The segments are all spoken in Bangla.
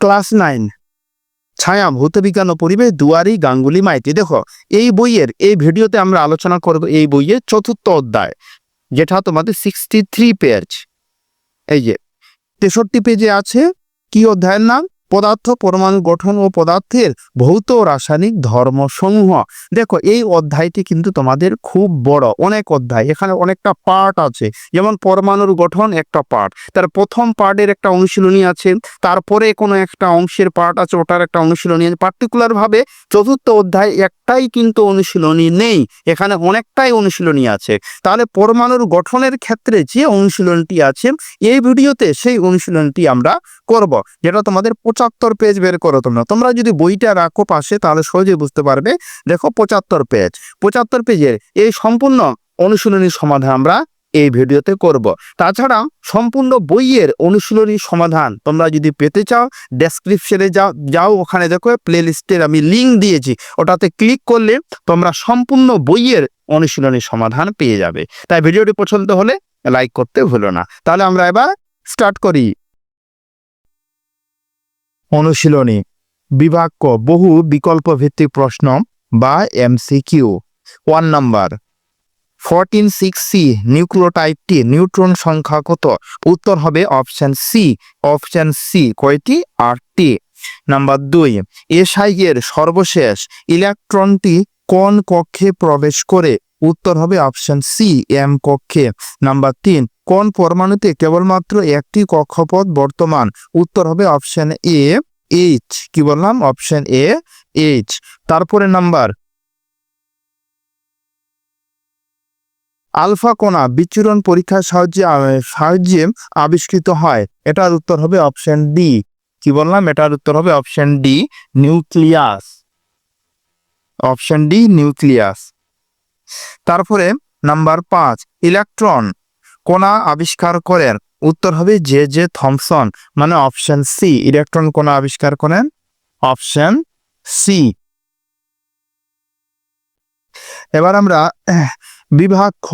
Class nine. ছায়া ভৌতবিজ্ঞান ও পরিবেশ, দুয়ারি, গাঙ্গুলি, মাইতি। দেখো, এই বইয়ের, এই ভিডিওতে আমরা আলোচনা করব এই বইয়ের চতুর্থ অধ্যায়, যেটা তোমাদের সিক্সটি থ্রি পেজ এই যে, তেষট্টি পেজে আছে, কি অধ্যায়ের নাম? পদার্থ পরমাণু গঠন ও পদার্থের ভৌত রাসায়নিক ধর্মসমূহ। দেখো, এই অধ্যায়টি কিন্তু তোমাদের খুব বড়, অনেক অধ্যায়। এখানে অনেকটা পার্ট আছে। যেমন পরমাণুর গঠন একটা পার্ট। তার প্রথম পার্টের একটা অনুশীলনী আছে। তারপরে কোনো একটা অংশের পার্ট আছে, ওটার একটা অনুশীলনী আছে। পার্টিকুলার ভাবে চতুর্থ অধ্যায় একটাই কিন্তু অনুশীলনী নেই। এখানে অনেকটাই অনুশীলনী আছে। তাহলে পরমাণুর গঠনের ক্ষেত্রে যে অনুশীলনটি আছে, এই ভিডিওতে সেই অনুশীলনটি আমরা করব। যেটা তোমাদের পঁচাত্তর পেজ বের করো তোমরা। তোমরা যদি বইটা রাখো পাশে, তাহলে সহজে বুঝতে পারবে। দেখো পঁচাত্তর পেজ পঁচাত্তর পেজের এই সম্পূর্ণ অনুশীলনী সমাধান আমরা এই ভিডিওতে করব। তাছাড়া সম্পূর্ণ বইয়ের অনুশীলনী সমাধান তোমরা যদি পেতে চাও ডেসক্রিপশনে যাও যাও ওখানে দেখো প্লে লিস্টের আমি লিঙ্ক দিয়েছি। ওটাতে ক্লিক করলে তোমরা সম্পূর্ণ বইয়ের অনুশীলনী সমাধান পেয়ে যাবে। তাই ভিডিওটি পছন্দ হলে লাইক করতে ভুলো না। তাহলে আমরা এবার স্টার্ট করি। অনুশীলনী, বিভাগ বহু বিকল্প ভিত্তিক প্রশ্ন বা MCQ. One number fourteen six C নিউক্লিওটাইডটি neutron সংখ্যা কত? উত্তর হবে অপশন সি অপশন সি কয়টি? আটটি। নাম্বার দুই এসআইয়ের সর্বশেষ ইলেকট্রনটি কোন কক্ষে প্রবেশ করে? উত্তর হবে অপশন সি এম কক্ষে। নাম্বার তিন, কোন পরমাণুতে কেবলমাত্র একটি কক্ষপথ বর্তমান? উত্তর হবে অপশন এ এইচ কি বললাম? অপশন এ এইচ তারপরে নাম্বার আলফা কণা বিচ্ছুরণ পরীক্ষার সাহায্যে সাহায্যে আবিষ্কৃত হয়। এটার উত্তর হবে অপশন ডি কি বললাম? এটার উত্তর হবে option D nucleus option D nucleus তারপরে নাম্বার পাঁচ, ইলেকট্রন। কোনা আবিষ্কার করেন। উত্তর হবে জে জে থমসন মানে অপশন সি ইলেকট্রন কোনা আবিষ্কার করেন? অপশন সি এবার আমরা বিভাগ খ,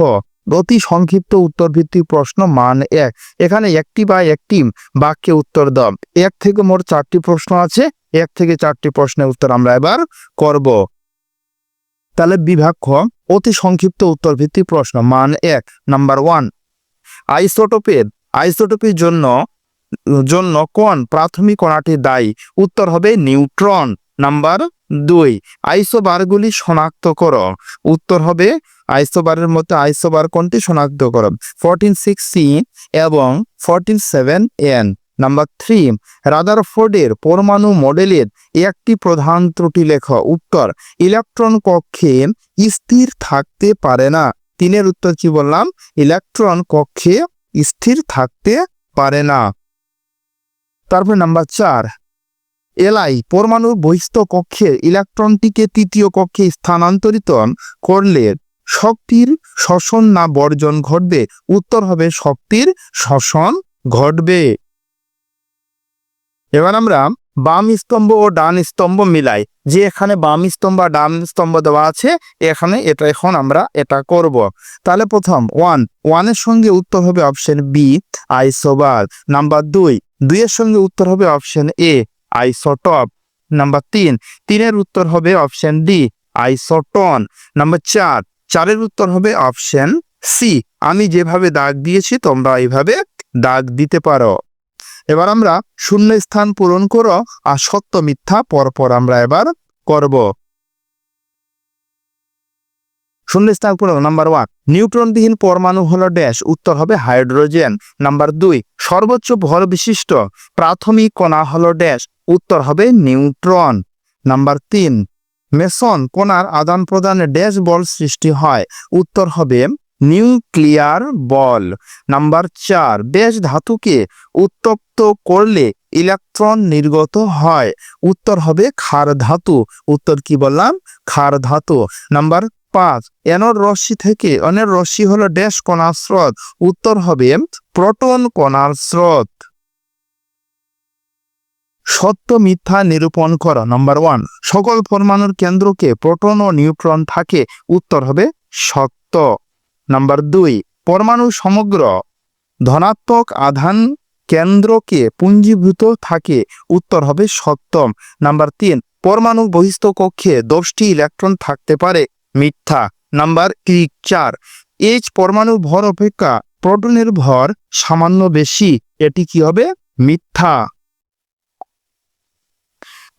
অতি সংক্ষিপ্ত উত্তর ভিত্তিক প্রশ্ন মান এক। এখানে একটি বা একটি বাক্যে উত্তর দাও। এক থেকে মোট চারটি প্রশ্ন আছে, এক থেকে চারটি প্রশ্নের উত্তর আমরা এবার করব। তাহলে বিভাগ খ, অতি সংক্ষিপ্ত উত্তর ভিত্তিক প্রশ্ন, মান এক নাম্বার ওয়ান আইসোটোপের আইসোটোপের জন্য জন্য কোন প্রাথমিক কণাটি দায়ী? উত্তর হবে নিউট্রন। নাম্বার দুই, আইসোবারগুলি শনাক্ত করো। উত্তর হবে আইসোবারের মধ্যে আইসোবার কোনটি শনাক্ত করো? ফোরটিন সিক্স সি এবং fourteen seven N number three রাদারফোর্ডের পরমাণু মডেলের একটি প্রধান ত্রুটি লেখ। উত্তর, ইলেকট্রন কক্ষে স্থির থাকতে পারে না। তিনের উত্তর কি বললাম? ইলেকট্রন কক্ষে স্থির থাকতে পারে না। তারপরে নাম্বার চার এলাই পরমাণুর বহিস্থ কক্ষে ইলেকট্রনটিকে তৃতীয় কক্ষে স্থানান্তরিত করলে শক্তির শোষণ না বর্জন ঘটবে। উত্তর হবে শক্তির শোষণ ঘটবে। এবার আমরা বাম স্তম্ভ ও ডান স্তম্ভ মিলাই, যে এখানে বাম স্তম্ভ আর ডান স্তম্ভ দেওয়া আছে, এখানে এটা এখন আমরা এটা করব। তাহলে প্রথম ওয়ান ওয়ানের সঙ্গে উত্তর হবে অপশন বি আইসোবার নাম্বার দুই দুইয়ের সঙ্গে উত্তর হবে অপশন এ আইসোটপ নাম্বার তিন, তিনের উত্তর হবে অপশন ডি আইসোটন নাম্বার চার, চারের উত্তর হবে অপশন সি আমি যেভাবে দাগ দিয়েছি, তোমরা এইভাবে দাগ দিতে পারো। এবার আমরা শূন্য স্থান পূরণ করো আর সত্য মিথ্যা পরপর আমরা এবার করব। শূন্য স্থান পূরণ নাম্বার ওয়ান নিউট্রনবিহীন পরমাণু হলো ড্যাশ উত্তর হবে হাইড্রোজেন। নাম্বার দুই, সর্বোচ্চ ভর বিশিষ্ট প্রাথমিক কণা হলো ড্যাশ উত্তর হবে নিউট্রন। নাম্বার তিন, মেসন কোনার আদান প্রদানে ড্যাশ বল সৃষ্টি হয়, উত্তর হবে নিউক্লিয়ার বল। নাম্বার চার ড্যাশ ধাতুকে উত্তপ্ত করলে ইলেকট্রন নির্গত হয়। উত্তর হবে ক্ষার ধাতু। উত্তর কি বললাম? ক্ষার ধাতু। নাম্বার পাঁচ, এনর রশ্মি থেকে অনের রশ্মি হলো ড্যাশ কণার স্রোত। উত্তর হবে প্রোটন কণার স্রোত। সত্য মিথ্যা নিরূপণ করা। নাম্বার ওয়ান, সকল পরমাণুর কেন্দ্রকে প্রোটন ও নিউট্রন থাকে। উত্তর হবে সত্য। নাম্বার দুই, পরমাণু সমগ্র ধনাত্মক আধান কেন্দ্রকে পুঞ্জীভূত থাকে, উত্তর হবে সপ্তম। নাম্বার তিন, পরমাণু বহিস্থ কক্ষে দশটি ইলেকট্রন থাকতে পারে, মিথ্যা। নাম্বার তিরিক চার এইচ পরমাণু ভর অপেক্ষা প্রোটনের ভর সামান্য বেশি, এটি কি হবে? মিথ্যা।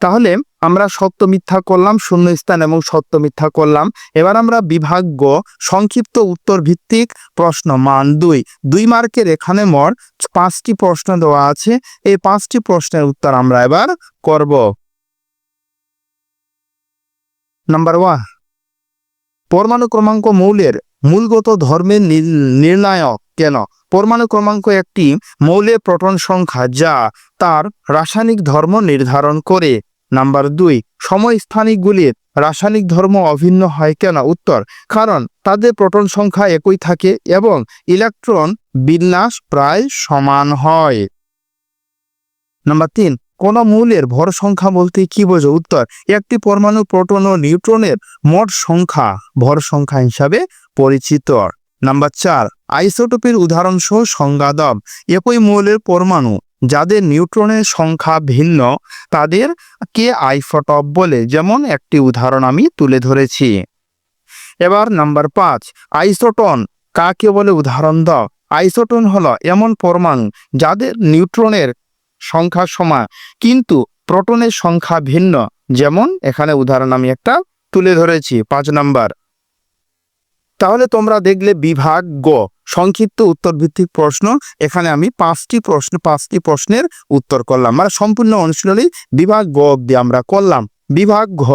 তাহলে আমরা সত্য মিথ্যা করলাম, শূন্যস্থান এবং সত্য মিথ্যা করলাম। এবার আমরা বিভাগ গ, সংক্ষিপ্ত উত্তর ভিত্তিক প্রশ্ন, মান দুই। দুই মার্কের এখানে মোট পাঁচটি প্রশ্ন দেওয়া আছে। এই পাঁচটি প্রশ্নের উত্তর আমরা এবার করব। নাম্বার ওয়ান, পরমাণু ক্রমাঙ্ক মৌলের মূলগত ধর্মের নির- নির্ণায়ক কেন? পরমাণু ক্রমাঙ্ক একটি মৌলের প্রোটন সংখ্যা যা তার রাসায়নিক ধর্ম নির্ধারণ করে। নাম্বার দুই সময় স্থানিকগুলির রাসায়নিক ধর্ম অভিন্ন হয় কেন? উত্তর, কারণ তাদের প্রোটন সংখ্যা একই থাকে এবং ইলেকট্রন বিন্যাস প্রায় সমান হয়। নাম্বার তিন, কোন মৌলের ভর সংখ্যা বলতে কি বোঝো? উত্তর, একটি পরমাণু প্রোটন ও নিউট্রনের মোট সংখ্যা ভর সংখ্যা হিসাবে পরিচিত। নাম্বার চার, আইসোটোপের উদাহরণ সহ সংজ্ঞা দাও। একই মৌলের পরমাণু যাদের নিউট্রনের সংখ্যা ভিন্ন, তাদের কে আইফোটপ বলে যেমন একটি উদাহরণ আমি তুলে ধরেছি। এবার নাম্বার পাঁচ, আইসোটন। কাকে বলে উদাহরণ দাও? আইসোটন হলো এমন পরমাণু যাদের নিউট্রনের সংখ্যা সমান, কিন্তু প্রোটনের সংখ্যা ভিন্ন। যেমন এখানে উদাহরণ আমি একটা তুলে ধরেছি, পাঁচ নাম্বার। তাহলে তোমরা দেখলে বিভাগ গ। সংক্ষিপ্ত উত্তর ভিত্তিক প্রশ্ন। এখানে আমি পাঁচটি প্রশ্ন, পাঁচটি প্রশ্নের উত্তর করলাম। মানে সম্পূর্ণ অনুশীলনী বিভাগ গ অব্দি আমরা করলাম। বিভাগ ঘ,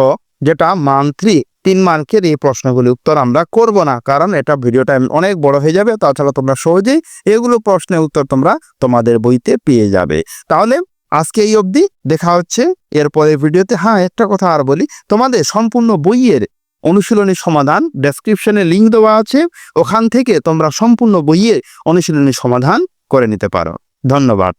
যেটা মান থ্রি তিন মার্কের এই প্রশ্নগুলি উত্তর আমরা করব না। কারণ এটা ভিডিওটা অনেক বড় হয়ে যাবে, তাছাড়া তোমরা সহজেই এগুলো প্রশ্নের উত্তর তোমরা তোমাদের বইতে পেয়ে যাবে। তাহলে আজকে এই অবধি দেখা হচ্ছে। এরপরের ভিডিওতে হ্যাঁ একটা কথা আর বলি। তোমাদের সম্পূর্ণ বইয়ের অনুশীলনী সমাধান ডেসক্রিপশনে লিঙ্ক দেওয়া আছে, ওখান থেকে তোমরা সম্পূর্ণ বইয়ে অনুশীলনী সমাধান করে নিতে পারো। ধন্যবাদ।